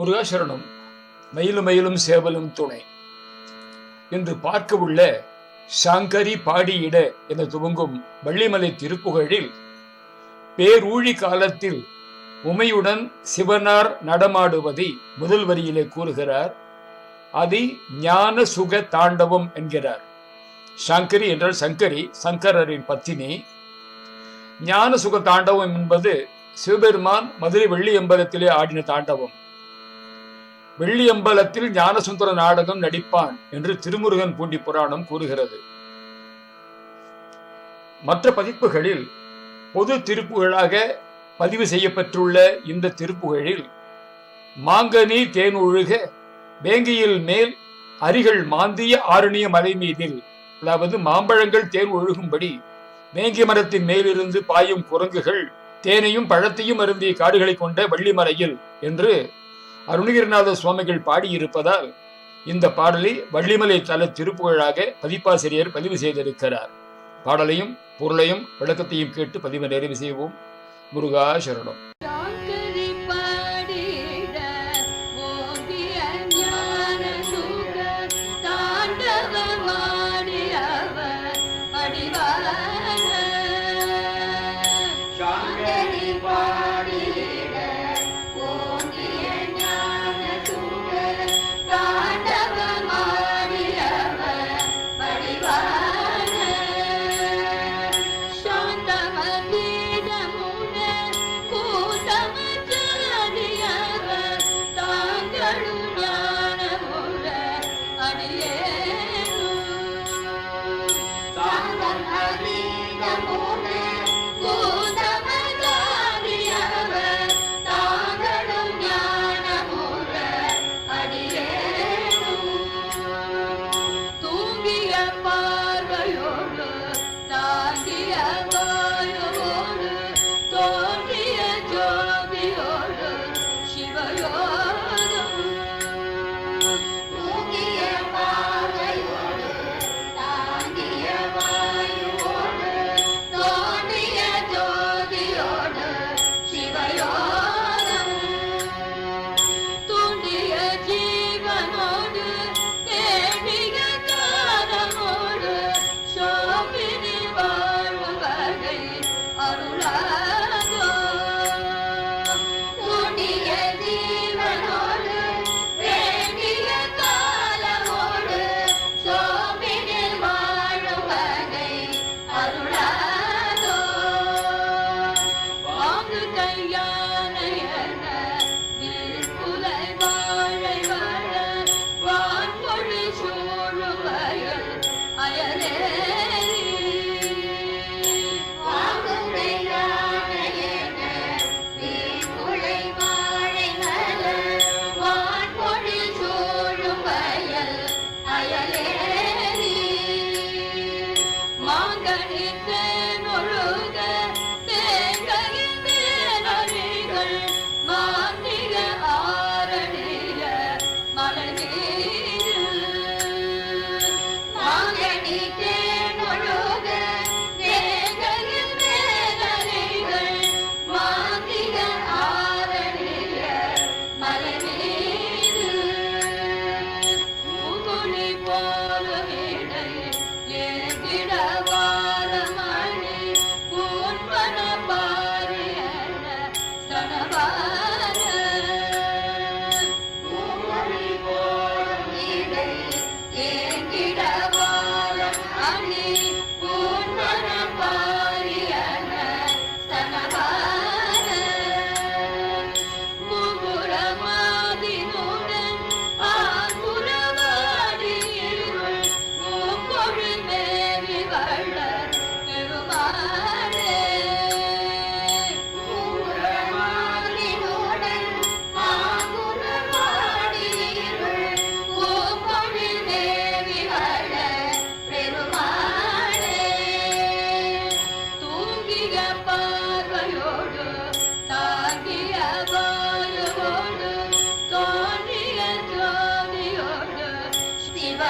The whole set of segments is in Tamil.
முருகாசரணம். மயிலும் மயிலும் சேவலும் துணை. இன்று பார்க்க உள்ள சாங்கரி பாடியிட என துவங்கும் வள்ளிமலை திருப்புகழில் பேரூழி காலத்தில் உமையுடன் சிவனார் நடமாடுவதை முதல் வரியிலே கூறுகிறார். அதை ஞான சுக தாண்டவம் என்கிறார். சங்கரி என்றால் சங்கரி சங்கரரின் பத்தினி. ஞான சுக தாண்டவம் என்பது சிவபெருமான் மதுரை வெள்ளி அம்பலத்திலே ஆடின தாண்டவம். வெள்ளி அம்பலத்தில் ஞானசுந்தர நாடகம் நடிப்பான் என்று திருமுருகன் பூண்டி புராணம் கூறுகிறது. மற்ற பதிப்புகளில் பொது திருப்புகளாக பதிவு செய்யப்பட்டுள்ள இந்த திருப்புகழில் மாங்கனி தேன் ஒழுக வேங்கியில் மேல் அரிகள் மாந்திய ஆரணிய மலை மீதில் அதாவது மாம்பழங்கள் தேன் ஒழுகும்படி வேங்கி மரத்தின் மேலிருந்து பாயும் குரங்குகள் தேனையும் பழத்தையும் அருந்திய காடுகளை கொண்ட வள்ளிமலையில் என்று அருணகிரிநாத சுவாமிகள் பாடியிருப்பதால் இந்த பாடலை வள்ளிமலை தல திருப்புகழாக பதிப்பாசிரியர் பதிவு செய்திருக்கிறார். பாடலையும் பொருளையும் விளக்கத்தையும் கேட்டு பதிவு நிறைவு செய்வோம். முருகா சரணம்.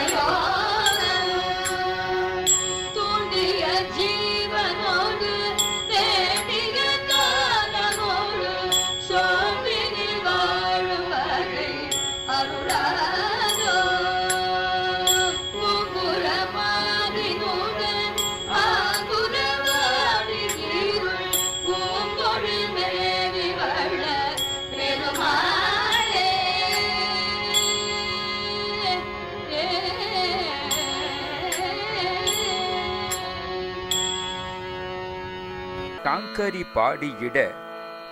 没有、ஷாங்கரி பாடியிட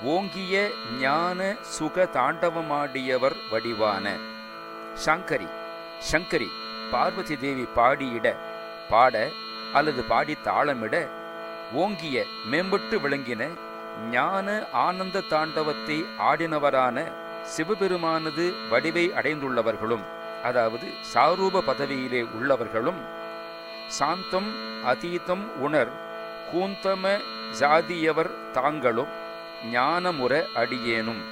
ஓங்கிய ஞான சுக தாண்டவமாடியவர் வடிவான சங்கரி சங்கரி பார்வதி தேவி பாடியிட பாட அல்லது பாடி தாளமிட ஓங்கிய மேம்பட்டு விளங்கின ஞான ஆனந்த தாண்டவத்தை ஆடினவரான சிவபெருமானது வடிவை அடைந்துள்ளவர்களும் அதாவது சாரூப பதவியிலே உள்ளவர்களும் சாந்தம் அதீதம் உணர் கூந்தம ஜாதியவர் தாங்களும் ஞானமுற அடியேனும்.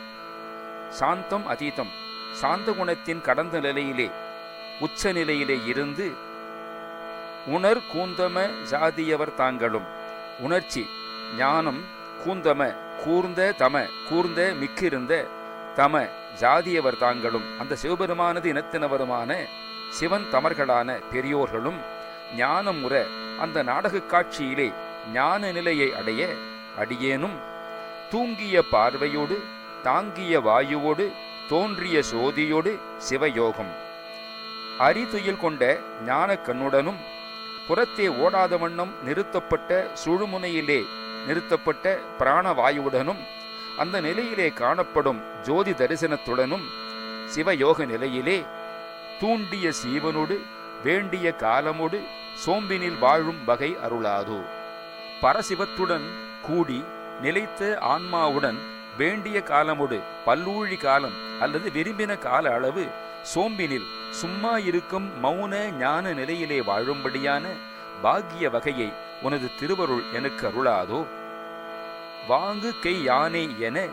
சாந்தம் அதீதம் சாந்த குணத்தின் கடந்த நிலையிலே உச்ச நிலையிலே இருந்து உணர் கூந்தம ஜாதியவர் தாங்களும். உணர்ச்சி ஞானம் கூந்தம கூர்ந்த தம கூர்ந்த மிக்கிருந்த தம ஜாதியவர் தாங்களும். அந்த சிவபெருமானது இனத்தினவருமான சிவன் தமர்களான பெரியோர்களும் ஞானமுற அந்த நாடக காட்சியிலே ஞான நிலையை அடைய அடியேனும் தூங்கிய பார்வையோடு தாங்கிய வாயுவோடு தோன்றிய சோதியோடு சிவயோகம். அரிதுயில் கொண்ட ஞான கண்ணுடனும் புறத்தே ஓடாத வண்ணம் நிறுத்தப்பட்ட சுழுமுனையிலே நிறுத்தப்பட்ட பிராணவாயுவுடனும் அந்த நிலையிலே காணப்படும் ஜோதி தரிசனத்துடனும் சிவயோக நிலையிலே தூண்டிய சீவனோடு வேண்டிய காலமோடு சோம்பினில் வாழும் வகை அருளாதோ. பரசிவத்துடன் கூடி நிலைத்த ஆன்மாவுடன் வேண்டிய காலமுடு பல்லூழி காலம் அல்லது விரும்பின கால அளவு சோம்பினில் சும்மா இருக்கும் மௌன ஞான நிலையிலே வாழும்படியான பாக்கிய வகையை உனது திருவருள் எனக்கு அருளாதோ. வாங்கு கை யானை என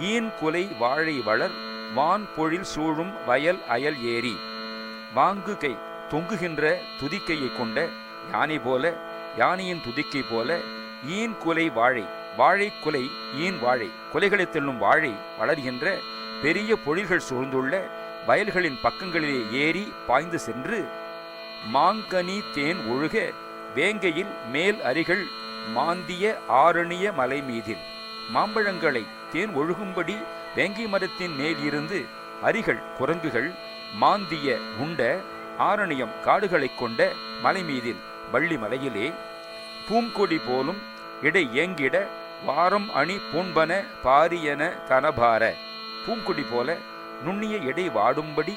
ஈன் குலை வாழை வளர் வான் பொழில் சூழும் வயல் அயல் ஏரி வாங்கு கை தொங்குகின்ற துதிக்கையை கொண்ட யானை போல யானையின் துதிக்கை போல ஈன் குலை வாழை வாழை குலை ஈன் வாழை. குலைகளை தெல்லும் வாழை வளர்கின்ற பெரிய பொழில்கள் சூழ்ந்துள்ள வயல்களின் பக்கங்களிலே ஏறி பாய்ந்து சென்று மாங்கனி தேன் ஒழுக வேங்கையில் மேல் அரிகள் மாந்திய ஆரணிய மலை மீதில். மாம்பழங்களை தேன் ஒழுகும்படி வேங்கை மரத்தின் மேல் இருந்து அரிகள் குரங்குகள் மாந்திய உண்ட ஆரணியம் காடுகளைக் கொண்ட மலை மீதில் வள்ளி மலையிலே பூங்கொடி போலும் இடை ஏங்கிட வாரம் அணி பூண்பன பாரியன தனபார. பூங்கொடி போல நுண்ணிய எடை வாடும்படி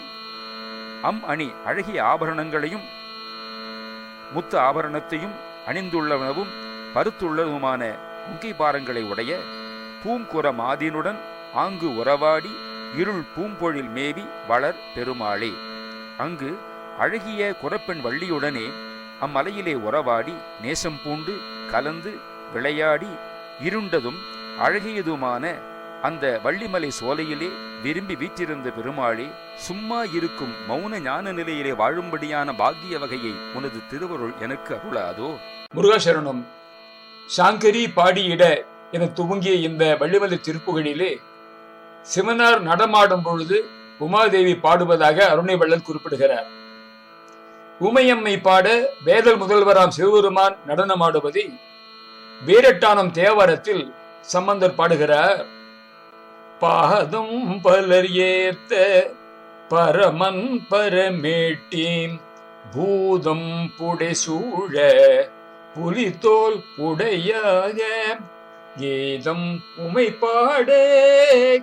அம் அணி அழகிய ஆபரணங்களையும் முத்து ஆபரணத்தையும் அணிந்துள்ளவனவும் பருத்துள்ளதுமான முங்கை பாரங்களை உடைய பூங்குற மாதினுடன் ஆங்கு உறவாடி இருள் பூம்பொழில் மேவி வளர் பெருமாளே. அங்கு அழகிய குரப்பெண் வள்ளியுடனே அம்மலையிலே உறவாடி நேசம் பூண்டு கலந்து விளையாடி இருண்டதும் அழகியதுமான அந்த வள்ளிமலை சோலையிலே விரும்பி வீற்றிருந்த பெருமாளே சும்மா இருக்கும் மௌன ஞான நிலையிலே வாழும்படியான பாக்கிய வகையை உனது திருவருள் எனக்கு அருளாதோ? முருகாசரணம் சாங்கரி பாடியிட என துவங்கிய இந்த வள்ளிமலை திருப்புகளிலே சிவனார் நடமாடும் பொழுது உமாதேவி பாடுவதாக அருணை வள்ளல் குறிப்பிடுகிறார். உமையம்மை பாட வேதல் முதல்வராம் சிவபெருமான் நடனமாடுவதை வீரட்டானம் தேவாரத்தில் சம்பந்தர் பாடுகிறார். பாதம் பலர் ஏத்த பரமன் பரமேட்டீம் பூதம் புடைசூழ புலித்தோல் உடையாக கீதம் உமை பாட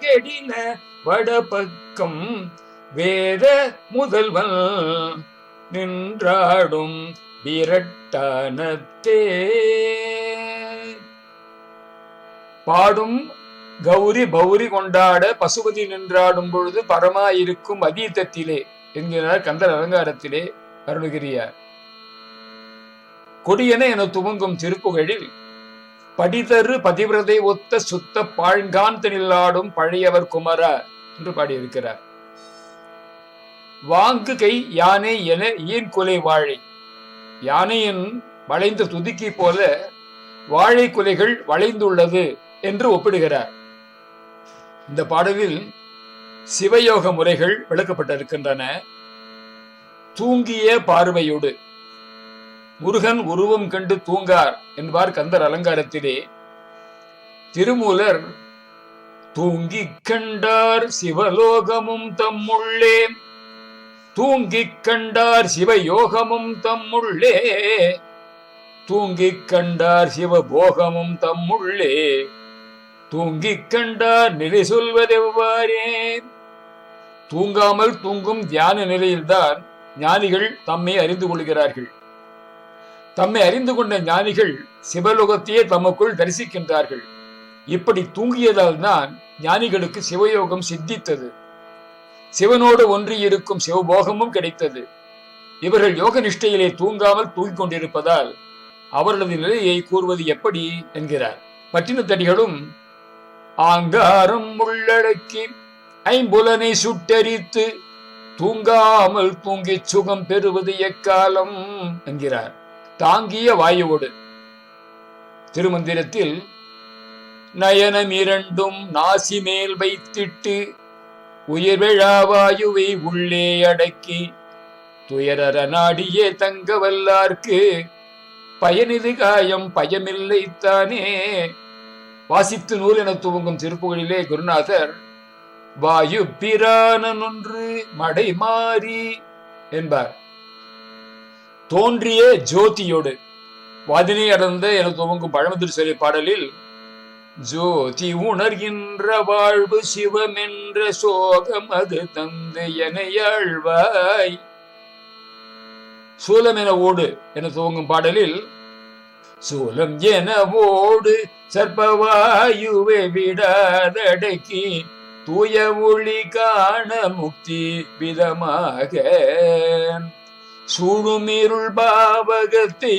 கெடின வடபக்கம் வேத முதல்வன் நின்றாடும் விரட்டானத்தே. பாடும் கௌரி பௌரி கொண்டாட பசுபதி நின்றாடும் பொழுது பரமா இருக்கும் அதீதத்திலே என்கிறார் கந்தர் அலங்காரத்திலே அருணகிரியார். கொடியன என துவங்கும் திருப்புகழில் படிதரு பதிவிரதை ஒத்த சுத்த பாழ்கான் தனில்லாடும் பழையவர் குமரா என்று பாடியிருக்கிறார். வாங்கு கை யானை என ஈன் குலை வாழை. யானையின் வளைந்த துதுக்கி போல வாழை குலைகள் வளைந்துள்ளது என்று ஒப்பிடுகிறார். இந்த பாடலில் சிவயோக முறைகள் விளக்கப்பட்டிருக்கின்றன. தூங்கிய பார்வையோடு. முருகன் உருவம் கண்டு தூங்கார் என்பார் கந்தர் அலங்காரத்திலே. திருமூலர் தூங்கிக் கண்டார் சிவலோகமும் தம்முள்ளே. தூங்கிக் கண்டார் சிவயோகமும் தம்முள்ளே. தூங்கிக் கண்டார் சிவபோகமும் தம்முள்ளே. தூங்கிக் கண்டார் நிலை சொல்வதெவ்வாறே? தூங்காமல் தூங்கும் தியான நிலையில்தான் ஞானிகள் தம்மை அறிந்து கொள்கிறார்கள். தம்மை அறிந்து கொண்ட ஞானிகள் சிவலோகத்தையே தமக்குள் தரிசிக்கின்றார்கள். இப்படி தூங்கியதால் தான் ஞானிகளுக்கு சிவயோகம் சித்தித்தது. சிவனோடு ஒன்றி இருக்கும் சிவபோகமும் கிடைத்தது. இவர்கள் யோக நிஷ்டையிலே தூங்காமல் தூங்கிக் கொண்டிருப்பதால் அவர்களது நிலையை கூறுவது எப்படி என்கிறார். பட்டினத்தடிகளும் ஆங்காரம் உள்ளடக்கி ஐம்புலனை சுட்டரித்து தூங்காமல் தூங்கிச் சுகம் பெறுவது எக்காலம்? என்கிறார். தாங்கிய வாயுவோடு திருமந்திரத்தில் நயனம் இரண்டும் நாசி மேல் வைத்திட்டு உயிர் விழாவாயுவை உள்ளே அடக்கி துயரர நாடியே தங்க வல்லார்க்கு பயனிது காயம் பயமில்லை தானே. வாசித்து நூல் என துவங்கும் திருப்புகளிலே குருநாதர் வாயு பிரானொன்று மடை மாறி என்பார். தோன்றிய ஜோதியோடு வாதினை அடர்ந்த என துவங்கும் பழமுதிர் சொல்லி பாடலில் ஜோதி உணர்கின்ற வாழ்வு சிவமென்ற சோகம் அது தந்து எனையாழ்வாய் சூலம் என ஓடு என துவங்கும் பாடலில் சூலம் என ஓடு சர்ப்பவாயுவை விடாதடக்கி தூய ஒளி காண முக்தி விதமாக சூழுமிருள் பாவகத்தை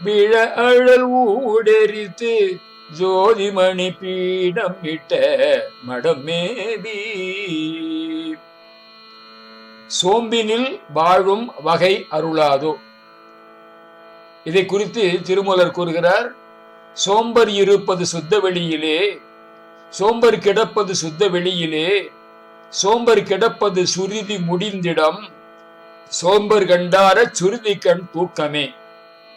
விழ அழல் ஊடெரித்து ஜோதிமணி பீடம் இட்ட மடமேவி சோம்பினில் வாழும் வகை அருளாதோ. இதை குறித்து திருமலர் கூறுகிறார் சோம்பர் இருப்பது சுத்த வெளியிலே சோம்பர் கிடப்பது சுத்த வெளியிலே சோம்பர் கிடப்பது சுருதி முடிந்திடம் சோம்பர் கண்டார சுருதி கண் தூக்கமே.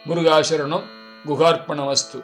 முருகாசரணம் குகார்ப்பணமஸ்து